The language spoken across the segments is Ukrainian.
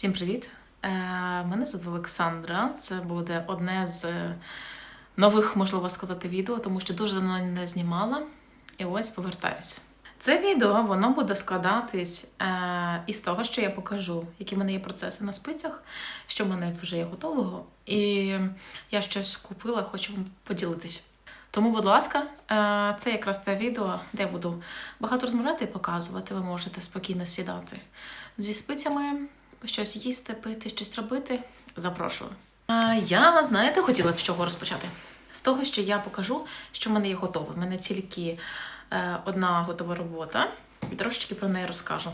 Всім привіт! Е, Мене звуть Олександра. Це буде одне з нових, можливо сказати, відео, тому що дуже давно не знімала. І ось повертаюся. Це відео воно буде складатись е, із того, що я покажу, які в мене є процеси на спицях, що в мене вже є готового, і я щось купила, хочу вам поділитись. Тому, будь ласка, е, це якраз те відео, де буду багато розмовляти і показувати. Ви можете спокійно сідати зі спицями, щось їсти, пити, щось робити. Запрошую. А я, знаєте, хотіла б з чого розпочати? З того, що я покажу, що в мене є готове. В мене тільки е, одна готова робота, і трошечки про неї розкажу.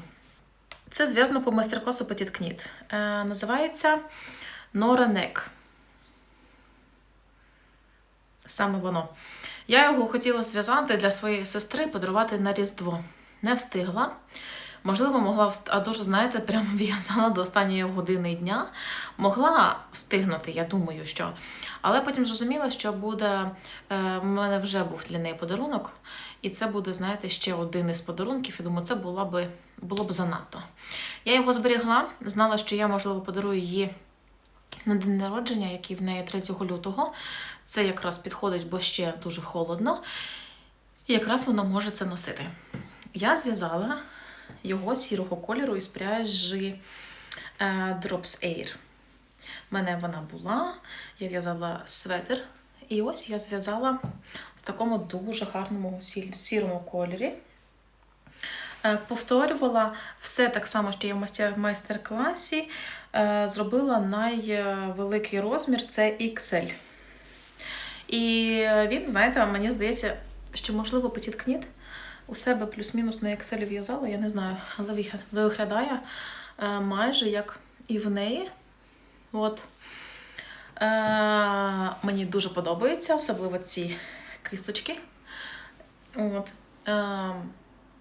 Це зв'язано по майстер-класу Petit Knit. Е, називається Nora Neck. Саме воно. Я його хотіла зв'язати для своєї сестри, подарувати на Різдво. Не встигла. Можливо, могла вст... а дуже, знаєте, прямо в'язала до останньої години дня. Могла встигнути, я думаю, що. Але потім зрозуміла, що буде. Е, в мене вже був неї подарунок, і це буде, знаєте, ще один із подарунків. І думаю, це була би, було б занадто. Я його зберігла, знала, що я, можливо, подарую її на день народження, який в неї 3 лютого. Це якраз підходить, бо ще дуже холодно. І якраз вона може це носити. Я зв'язала його сірого кольору із пряжі е, Drops Air. У мене вона була, я в'язала светр. І ось я зв'язала в такому дуже гарному сірому кольорі. Е, Повторювала все так само, що я в майстер-класі. Е, Зробила найвеликий розмір це XL. І він, знаєте, мені здається, що можливо Petit у себе плюс-мінус на Excel в'язала, я не знаю, але виглядає е, майже як і в неї. От. Е, мені дуже подобається, особливо ці кисточки. От. Е,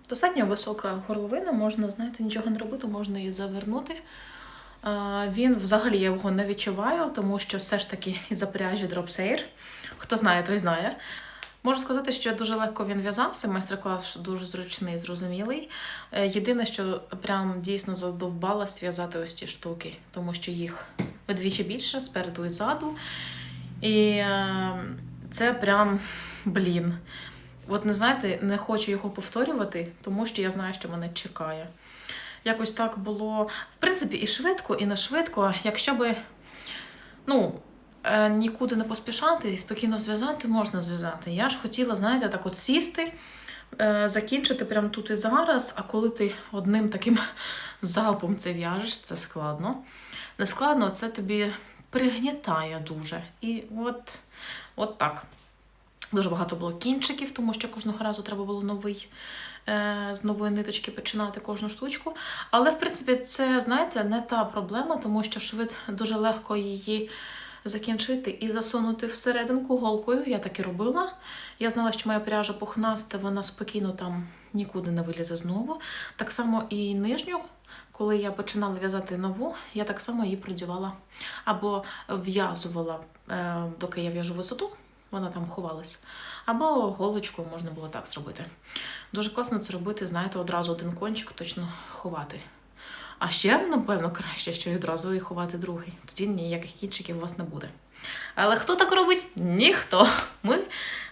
достатньо висока горловина, можна, знаєте, нічого не робити, можна її завернути. Е, Він взагалі я його не відчуваю, тому що все ж таки із-за пряжі Air. Хто знає, той знає. Можу сказати, що дуже легко він в'язався. Майстер-клас дуже зручний, зрозумілий. Е, Єдине, що прям дійсно задовбалась в'язати ось ці штуки, тому що їх вдвічі більше спереду і ззаду. І е, це прям блін. От не знаєте, не хочу його повторювати, тому що я знаю, що мене чекає. Якось так було, в принципі, і швидко, і не швидко. Якщо би, ну, нікуди не поспішати і спокійно зв'язати, можна зв'язати. Я ж хотіла, знаєте, так от сісти, е, закінчити прямо тут і зараз, а коли ти одним таким залпом це в'яжеш, це складно. Не складно, це тобі пригнітає дуже. І от, от так. Дуже багато було кінчиків, тому що кожного разу треба було новий, е, з нової ниточки починати кожну штучку. Але, в принципі, це, знаєте, не та проблема, тому що швид дуже легко її закінчити і засунути всерединку голкою. Я так і робила. Я знала, що моя пряжа пухнаста, вона спокійно там нікуди не вилізе знову. Так само і нижню, коли я починала в'язати нову, я так само її продівала або в'язувала, е, доки я в'яжу висоту, вона там ховалась. Або голочкою можна було так зробити. Дуже класно це робити, знаєте, одразу один кончик точно ховати. А ще, напевно, краще, що й одразу і ховати другий. Тоді ніяких кінчиків у вас не буде. Але хто так робить? Ніхто. Ми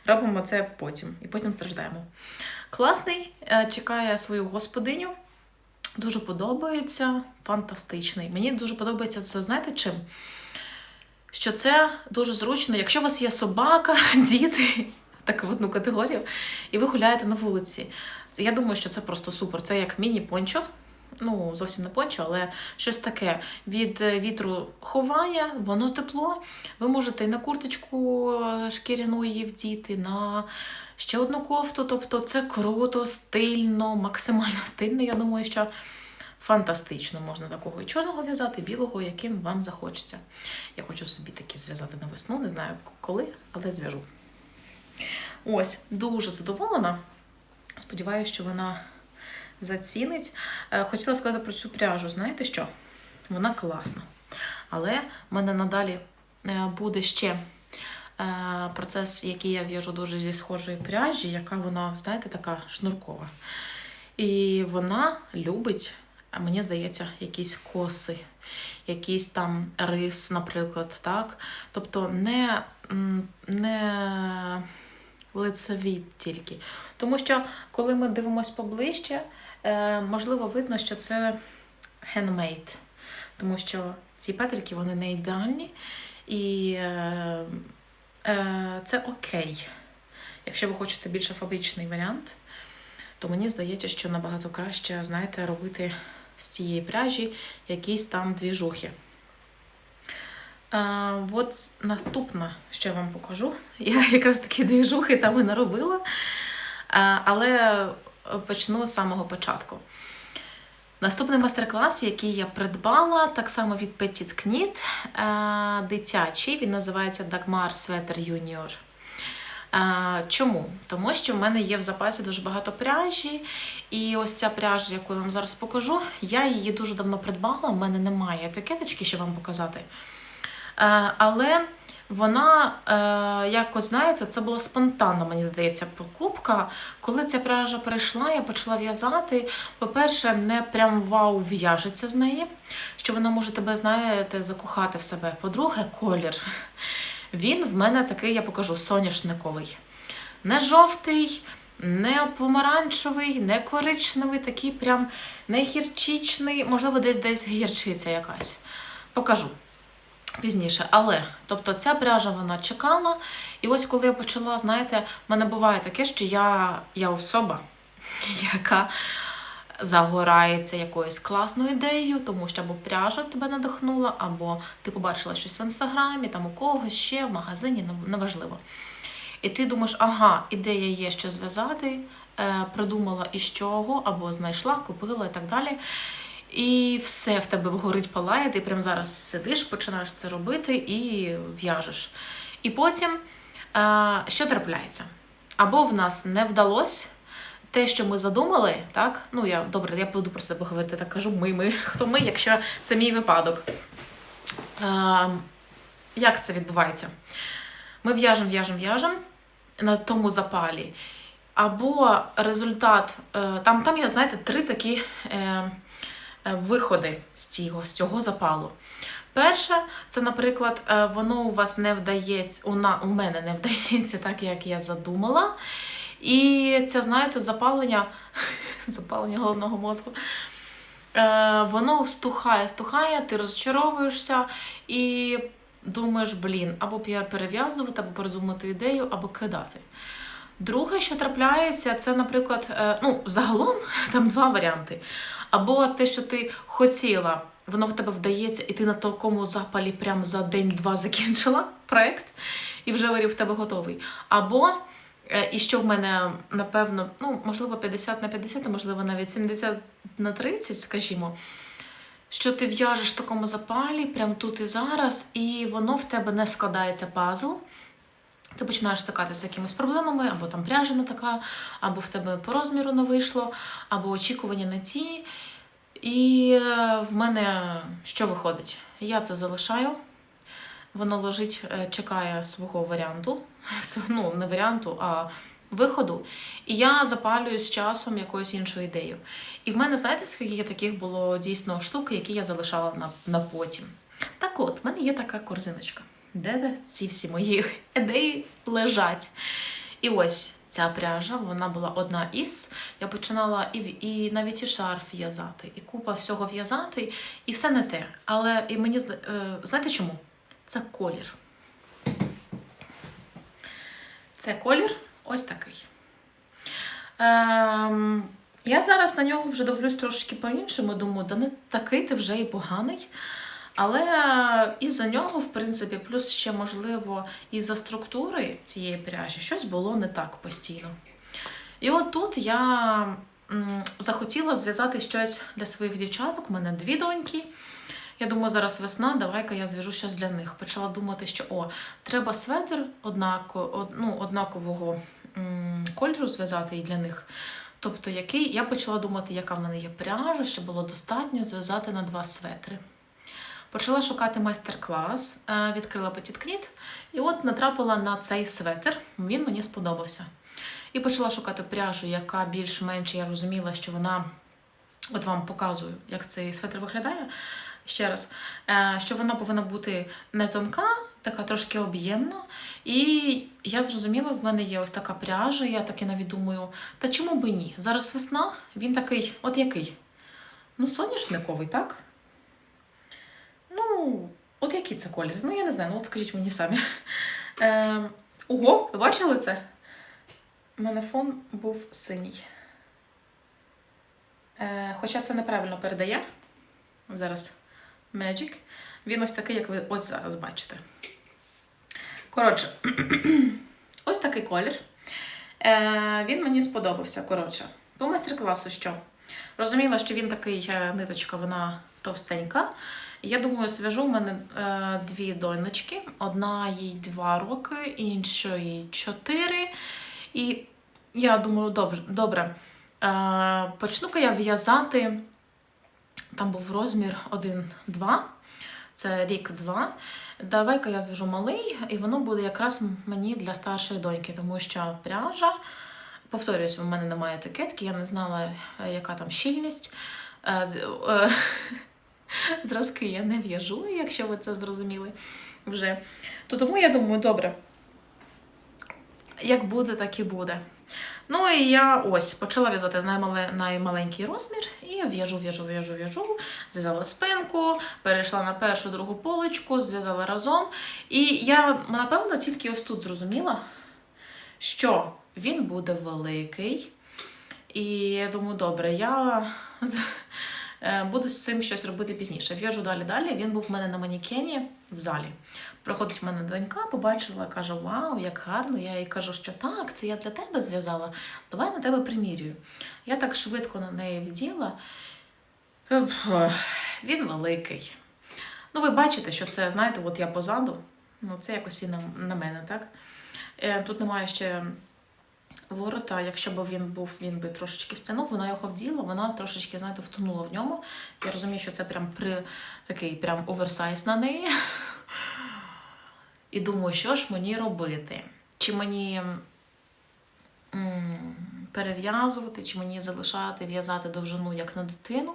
робимо це потім і потім страждаємо. Класний, е, чекає свою господиню. Дуже подобається, фантастичний. Мені дуже подобається це, знаєте чим? Що це дуже зручно, якщо у вас є собака, діти, так в одну категорію, і ви гуляєте на вулиці. Я думаю, що це просто супер. Це як міні-пончо. Ну, зовсім не пончо, але щось таке від е, вітру ховає, воно тепло. Ви можете і на курточку е, шкіряну її вдіти, на ще одну кофту. Тобто це круто, стильно, максимально стильно. Я думаю, що фантастично можна такого і чорного в'язати, і білого, яким вам захочеться. Я хочу собі таке зв'язати на весну, не знаю коли, але зв'яжу. Ось, дуже задоволена. Сподіваюся, що вона зацінить. Е, Хотіла сказати про цю пряжу. Знаєте що? Вона класна. Але в мене надалі е, буде ще е, процес, який я в'яжу дуже зі схожої пряжі, яка вона, знаєте, така шнуркова. І вона любить мені здається, якісь коси, якийсь там рис, наприклад, так? Тобто не, не лицевід тільки. Тому що, коли ми дивимося поближче, можливо, видно, що це handmade. Тому що ці петельки вони не ідеальні, і е, е, це окей. Якщо ви хочете більше фабричний варіант, то мені здається, що набагато краще, знаєте, робити з цієї пряжі якісь там двіжухи. А, от наступне, що я вам покажу. Я якраз такі двіжухи там і наробила, а, але почну з самого початку. Наступний майстер-клас, який я придбала, так само від Petit Knit, е, дитячий, він називається Dagmar Sweater Junior. Е, Чому? Тому що в мене є в запасі дуже багато пряжі, і ось ця пряжа, яку я вам зараз покажу, я її дуже давно придбала. У мене немає етикеточки, щоб вам показати. Е, Але вона, е, якось знаєте, це була спонтанна, мені здається, покупка. Коли ця пряжа прийшла, я почала в'язати. По-перше, не прям вау в'яжеться з неї, що вона може тебе, знаєте, закохати в себе. По-друге, колір. Він в мене такий, я покажу, соняшниковий. Не жовтий, не помаранчевий, не коричневий, такий прям не гірчичний, можливо, десь десь гірчиця якась. Покажу пізніше. Але, тобто, ця пряжа вона чекала. І ось коли я почала, знаєте, в мене буває таке, що я, я особа, яка загорається якоюсь класною ідеєю, тому що або пряжа тебе надихнула, або ти побачила щось в інстаграмі, там у когось ще, в магазині, неважливо. І ти думаєш, ага, ідея є, що зв'язати, е, придумала із чого, або знайшла, купила і так далі. І все в тебе горить палає, ти прямо зараз сидиш, починаєш це робити і в'яжеш. І потім, е, що трапляється? Або в нас не вдалося те, що ми задумали, так? Ну, я добре, я буду про себе говорити, так кажу, ми, ми, хто ми, якщо це мій випадок. Е, як це відбувається? Ми в'яжемо, в'яжемо, в'яжемо на тому запалі. Або результат, е, там, там є, знаєте, три такі виходи з цього, з цього запалу. Перше, це, наприклад, е, воно у вас не вдається, у мене не вдається так, як я задумала. І це, знаєте, запалення, запалення головного мозку. Е, воно стухає, стухає, ти розчаровуєшся і думаєш, блін, або перев'язувати, або придумати ідею, або кидати. Друге, що трапляється, це, наприклад, е, ну, загалом там два варіанти. Або те, що ти хотіла, воно в тебе вдається, і ти на такому запалі прямо за день-два закінчила проект, і вже варів в тебе готовий. Або, е, і що в мене, напевно, ну, можливо, 50 на 50, а можливо, навіть 70 на 30, скажімо, що ти в'яжеш в такому запалі, прямо тут і зараз, і воно в тебе не складається пазл. Ти починаєш стикатися з якимись проблемами, або там пряжа така, або в тебе по розміру не вийшло, або очікування не ті. І е, в мене що виходить? Я це залишаю. Воно лежить, е, чекає свого варіанту. Ну, не варіанту, а виходу. І я запалюю з часом якоюсь іншою ідеєю. І в мене, знаєте, скільки таких було дійсно штук, які я залишала на, на потім. Так от, в мене є така корзиночка, де ці всі мої ідеї лежать. І ось ця пряжа, вона була одна із. Я починала і, і навіть і шарф в'язати, і купа всього в'язати, і все не те. Але і мені е, знаєте чому? Це колір. Це колір ось такий. Ем, я зараз на нього вже дивлюсь трошки по-іншому. Думаю, да не такий ти вже і поганий. Але із-за нього, в принципі, плюс ще, можливо, із-за структури цієї пряжі щось було не так постійно. І от тут я захотіла зв'язати щось для своїх дівчаток. У мене дві доньки. Я думаю, зараз весна, давай-ка я зв'яжу щось для них. Почала думати, що о, треба светр однако, од, ну, однакового кольору зв'язати і для них. Тобто, який я почала думати, яка в мене є пряжа, щоб було достатньо зв'язати на два светри. Почала шукати майстер-клас, е, відкрила Knit, і от натрапила на цей светр. Він мені сподобався. І почала шукати пряжу, яка більш-менш я розуміла, що вона От вам показую, як цей светр виглядає. Ще раз, е, що вона повинна бути не тонка, така трошки об'ємна. І я зрозуміла, в мене є ось така пряжа. Я таки навіть думаю, та чому би ні? Зараз весна, він такий, от який? Ну, соняшниковий, так? Ну, от який це колір? Ну, я не знаю, ну от скажіть мені самі. Е, ого, ви бачили це? У мене фон був синій. Е, хоча це неправильно передає. Зараз Magic. Він ось такий, як ви ось зараз бачите. Коротше, ось такий колір. Е, він мені сподобався. Коротше, по майстер-класу що? Розуміла, що він такий е, ниточка, вона товстенька. Я думаю, зв'яжу в мене е, дві донечки. Одна їй два роки, іншої чотири. І я думаю, добре. добре. Е, почну-ка я в'язати. Там був розмір 1-2. Це рік-два. Давай-ка я зв'яжу малий, і воно буде якраз мені для старшої доньки, тому що пряжа. Повторюсь, у мене немає етикетки, я не знала, е, яка там щільність. Зразки я не в'яжу, якщо ви це зрозуміли вже. То тому я думаю, добре, як буде, так і буде. Ну і я ось почала в'язати наймале, наймаленький розмір і в'яжу, в'яжу, в'яжу, в'яжу. Зв'язала спинку, перейшла на першу другу полочку, зв'язала разом. І я, напевно, тільки ось тут зрозуміла, що він буде великий. І я думаю, добре, я буду з цим щось робити пізніше. В'яжу далі далі. Він був в мене на манікені в залі. Приходить в мене донька, побачила, каже: Вау, як гарно! Я їй кажу, що так, це я для тебе зв'язала. Давай на тебе примірюю. Я так швидко на неї вділа. Е, Він великий. Ну, ви бачите, що це, знаєте, от я позаду. Ну, це якось і на, на мене, так? Е, Тут немає ще ворота. Якщо б він був, він би трошечки стягнув, вона його вділа, вона трошечки, знаєте, втонула в ньому. Я розумію, що це прям при такий прям оверсайз на неї. І думаю, що ж мені робити? Чи мені перев'язувати, чи мені залишати в'язати довжину як на дитину?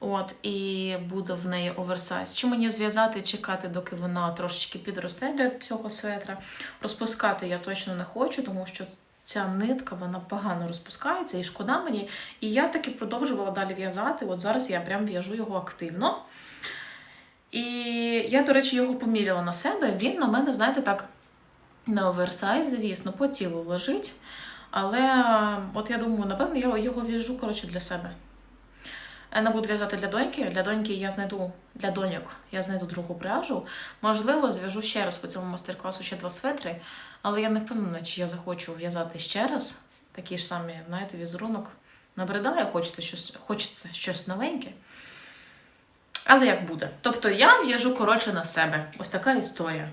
От, і буде в неї оверсайз. Чи мені зв'язати чекати, доки вона трошечки підросте для цього светра. Розпускати я точно не хочу, тому що ця нитка вона погано розпускається і шкода мені. І я таки продовжувала далі в'язати. От зараз я прям в'яжу його активно. І я, до речі, його поміряла на себе. Він на мене, знаєте, так, на оверсайз, звісно, по тілу лежить. Але от я думаю, напевно, я його в'яжу коротше, для себе. Не буду в'язати для доньки. Для доньки я знайду для доньок я знайду другу пряжу. Можливо, зв'яжу ще раз по цьому майстер-класу ще два светри, але я не впевнена, чи я захочу в'язати ще раз такий ж самий, знаєте, візерунок. Набридає, хочеться щось, хочеться щось новеньке. Але як буде? Тобто я в'яжу коротше на себе. Ось така історія.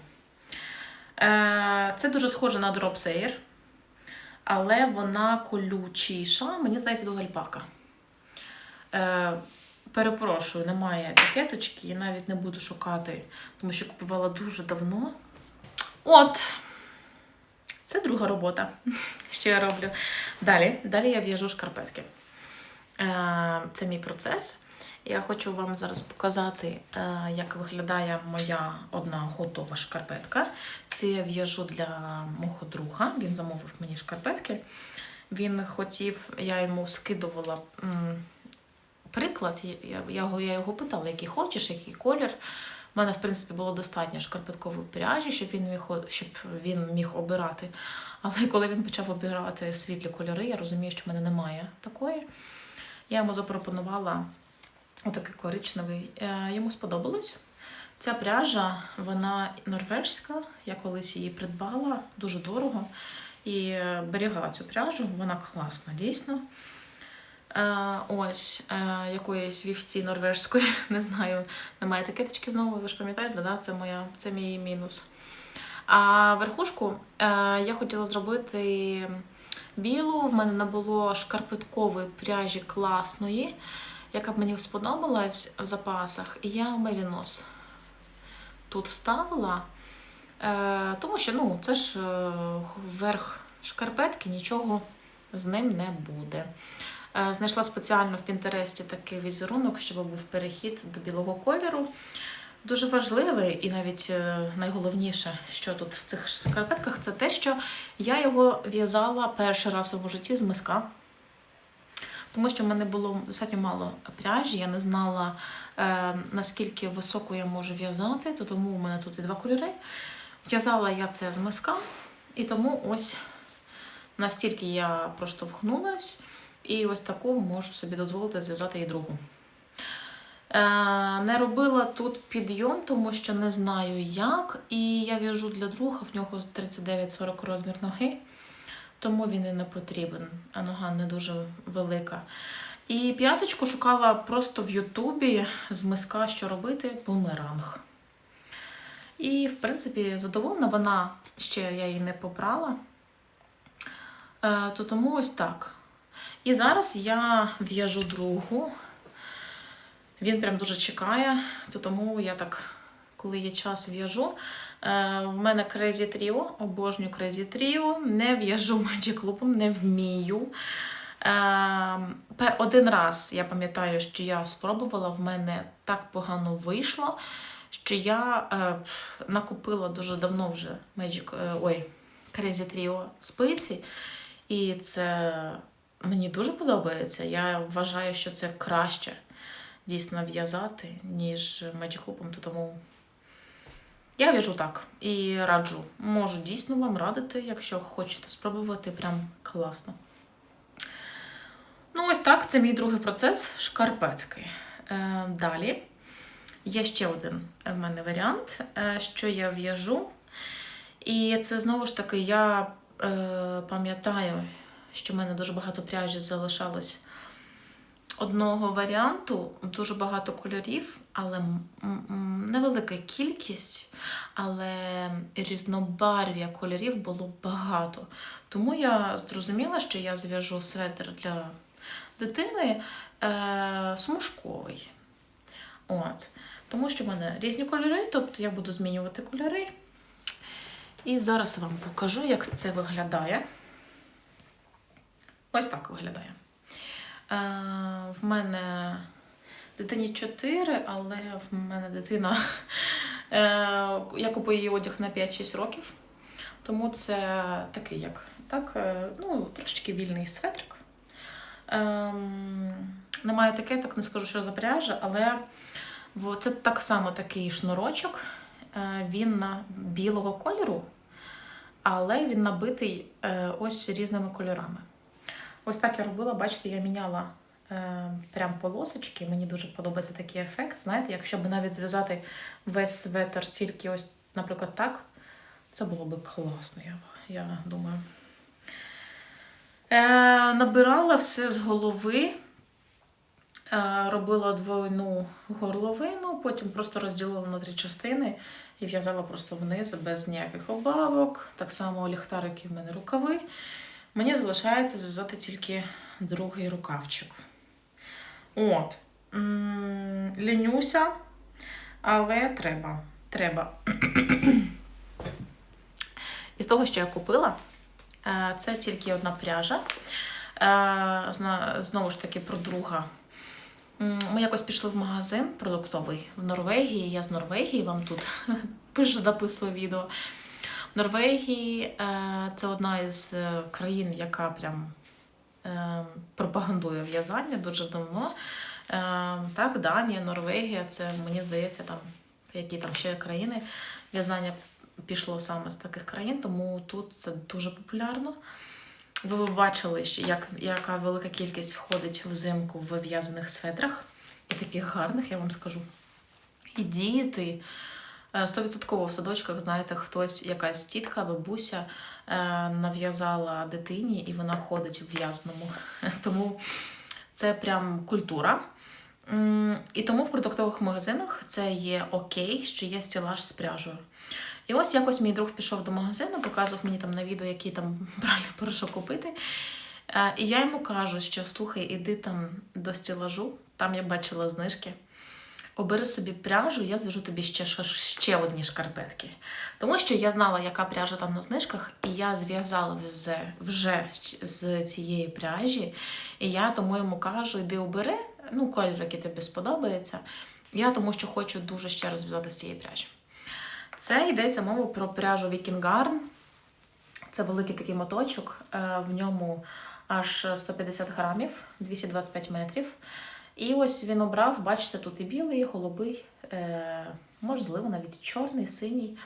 Е, Це дуже схоже на дропсейр, але вона колючіша. Мені здається, тут альпака. Е, перепрошую, немає етикеточки, і навіть не буду шукати, тому що купувала дуже давно. От. Це друга робота, що я роблю. Далі, далі я в'яжу шкарпетки. Е, Це мій процес. Я хочу вам зараз показати, е, як виглядає моя одна готова шкарпетка. Це я в'яжу для мого друга. Він замовив мені шкарпетки. Він хотів, я йому скидувала приклад. Я, його- я його питала, який хочеш, який колір. У мене, в принципі, було достатньо шкарпеткової пряжі, щоб він міг, щоб він міг обирати. Але коли він почав обирати світлі кольори, я розумію, що в мене немає такої. Я йому запропонувала отакий коричневий. Е, Йому сподобалось. Ця пряжа, вона норвежська. Я колись її придбала дуже дорого і е, берігала цю пряжу. Вона класна, дійсно. Е, ось е, якоїсь вівці норвежської, не знаю, немає етикеточки знову, ви ж пам'ятаєте, да? це, моя, це мій мінус. А верхушку е, я хотіла зробити білу. В мене не було шкарпеткової пряжі класної, яка б мені сподобалась в запасах. І я мерінос тут вставила, тому що ну, це ж верх шкарпетки, нічого з ним не буде. Е, Знайшла спеціально в Пінтересті такий візерунок, щоб був перехід до білого кольору. Дуже важливий і навіть е, найголовніше, що тут в цих шкарпетках, це те, що я його в'язала перший раз у житті з миска. Тому що в мене було достатньо мало пряжі, я не знала, е, наскільки високо я можу в'язати, то тому у мене тут і два кольори. В'язала я це з миска, і тому ось настільки я проштовхнулась, і ось таку можу собі дозволити зв'язати і другу. Е, Не робила тут підйом, тому що не знаю як. І я в'яжу для друга, в нього 39-40 розмір ноги, тому він і не потрібен, а нога не дуже велика. І п'яточку шукала просто в Ютубі з миска, що робити, бумеранг. І, в принципі, задоволена вона ще я її не попрала. Е, То тому ось так. І зараз я в'яжу другу. Він прям дуже чекає, то тому я так, коли є час, в'яжу. Е, в мене Crazy Trio, обожнюю Crazy Trio, не в'яжу Magic Loop, не вмію. Е, один раз я пам'ятаю, що я спробувала, в мене так погано вийшло, що я е, накупила дуже давно вже Magic, е, ой, Crazy Trio спиці, і це мені дуже подобається. Я вважаю, що це краще дійсно в'язати, ніж то тому я в'яжу так і раджу. Можу дійсно вам радити, якщо хочете спробувати, прям класно. Ну, ось так, це мій другий процес шкарпетки. Е, далі є ще один в мене варіант, е, що я в'яжу. І це знову ж таки, я е, пам'ятаю, що в мене дуже багато пряжі залишалось одного варіанту, дуже багато кольорів, але невелика кількість, але різнобарв'я кольорів було багато. Тому я зрозуміла, що я зв'яжу светр для дитини е, смужковий. От. Тому що в мене різні кольори, тобто я буду змінювати кольори. І зараз вам покажу, як це виглядає. Ось так виглядає. Е, в мене дитині 4, але в мене дитина. Е, я купую її одяг на 5-6 років. Тому це такий, як так, е, ну, трошечки вільний светрик. Ем, немає етикеток, не скажу, що за пряжа, але це так само такий шнурочок. Він на білого кольору, але він набитий ось різними кольорами. Ось так я робила, бачите, я міняла е, прям полосочки. Мені дуже подобається такий ефект. Знаєте, якщо б навіть зв'язати весь светр тільки ось, наприклад, так, це було б класно, я, я думаю. Е, набирала все з голови, е, робила двойну горловину, потім просто розділила на три частини і в'язала просто вниз без ніяких обавок. Так само ліхтарики в мене рукави. Мені залишається зв'язати тільки другий рукавчик. От. Лінюся, але треба. Треба. Із того, що я купила, е, це тільки одна пряжа. Е, Знову ж таки, про друга. Ми якось пішли в магазин продуктовий в Норвегії. Я з Норвегії вам тут записую відео. Норвегії е, це одна із е, країн, яка прям е, пропагандує в'язання дуже давно. Так, Данія, Норвегія, це мені здається, там які там ще країни в'язання пішло саме з таких країн, тому тут це дуже популярно. Ви бачили, що як, яка велика кількість входить взимку в в'язаних светрах, і таких гарних, я вам скажу. І діти. Е, Стовідсотково в садочках, знаєте, хтось, якась тітка, бабуся е, нав'язала дитині, і вона ходить в в'язному. Тому це прям культура. І тому в продуктових магазинах це є окей, що є стілаж з пряжею. І ось якось мій друг пішов до магазину, показував мені там на відео, який там правильний порошок купити. Е, І я йому кажу, що слухай, іди там до стілажу, там я бачила знижки. Обери собі пряжу, я зв'яжу тобі ще, ще, одні шкарпетки. Тому що я знала, яка пряжа там на знижках, і я зв'язала вже, вже з- цієї пряжі. І я тому йому кажу, йди обери, ну, колір, який тобі сподобається. Я тому що хочу дуже ще раз зв'язати з цієї пряжі. Це йдеться мова про пряжу Garn. Це великий такий моточок, е, в ньому аж 150 грамів, 225 метрів. І ось він обрав, бачите, тут і білий, і голубий, е, можливо, навіть чорний, синій.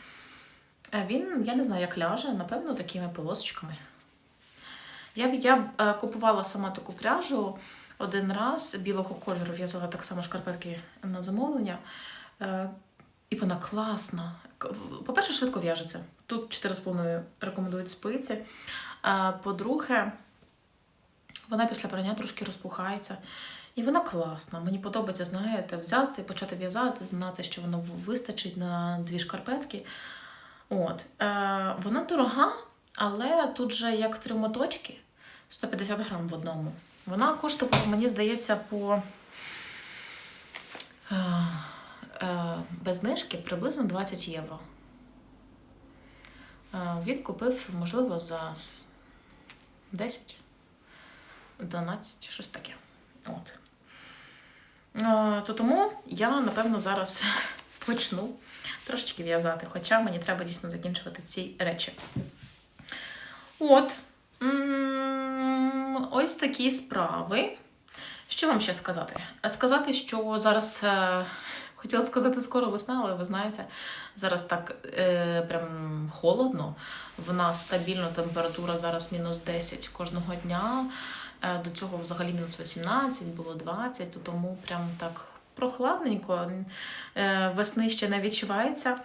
Е, Він, я не знаю, як ляже, напевно, такими полосочками. Я, я е, купувала сама таку пряжу один раз білого кольору, в'язала так само шкарпетки на замовлення. І вона класна. По-перше, швидко в'яжеться. Тут 4,5 рекомендують спиці. По-друге, вона після прання трошки розпухається. І вона класна. Мені подобається, знаєте, взяти, почати в'язати, знати, що воно вистачить на дві шкарпетки. От. Е, вона дорога, але тут же як три моточки 150 грам в одному. Вона коштувала, мені здається, по е, е, без знижки приблизно 20 євро. Е, Він купив, можливо, за 10, 12, щось таке. От. Е, То тому я, напевно, зараз почну трошечки в'язати, хоча мені треба дійсно закінчувати ці речі. От. Ось такі справи. Що вам ще сказати? Сказати, що зараз е, хотіла сказати скоро весна, але ви знаєте, зараз так е, прям холодно. В нас стабільна температура зараз мінус 10 кожного дня. Е, до цього взагалі мінус 18, було 20, тому прям так прохладненько. Е, весни ще не відчувається.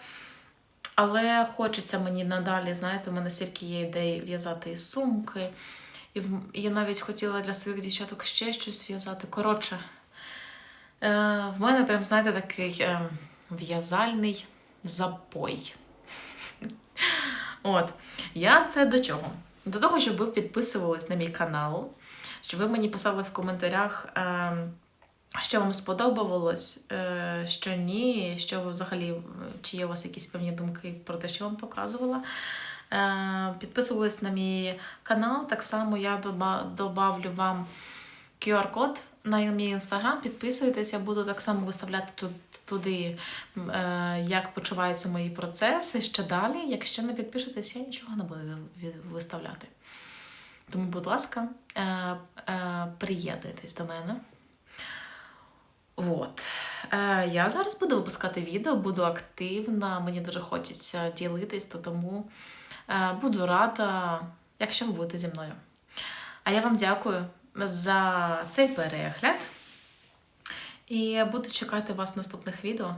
Але хочеться мені надалі, знаєте, у мене стільки є ідей в'язати і сумки. І я навіть хотіла для своїх дівчаток ще щось в'язати. Коротше, е, в мене прям, знаєте, такий в'язальний запой. От. Я це до чого? До того, щоб ви підписувались на мій канал, щоб ви мені писали в коментарях, е, що вам сподобалось, е, що ні, що ви взагалі, чи є у вас якісь певні думки про те, що вам показувала. Е, Підписувались на мій канал. Так само я доба- добавлю вам QR-код на мій інстаграм. Підписуйтесь, я буду так само виставляти туди, е, як почуваються мої процеси ще далі. Якщо не підпишетесь, я нічого не буду ви- ви- виставляти. Тому, будь ласка, е, е, приєднуйтесь до мене. От. Е, я зараз буду випускати відео, буду активна, мені дуже хочеться ділитись, то тому е, буду рада, якщо ви будете зі мною. А я вам дякую за цей перегляд. І буду чекати вас в наступних відео.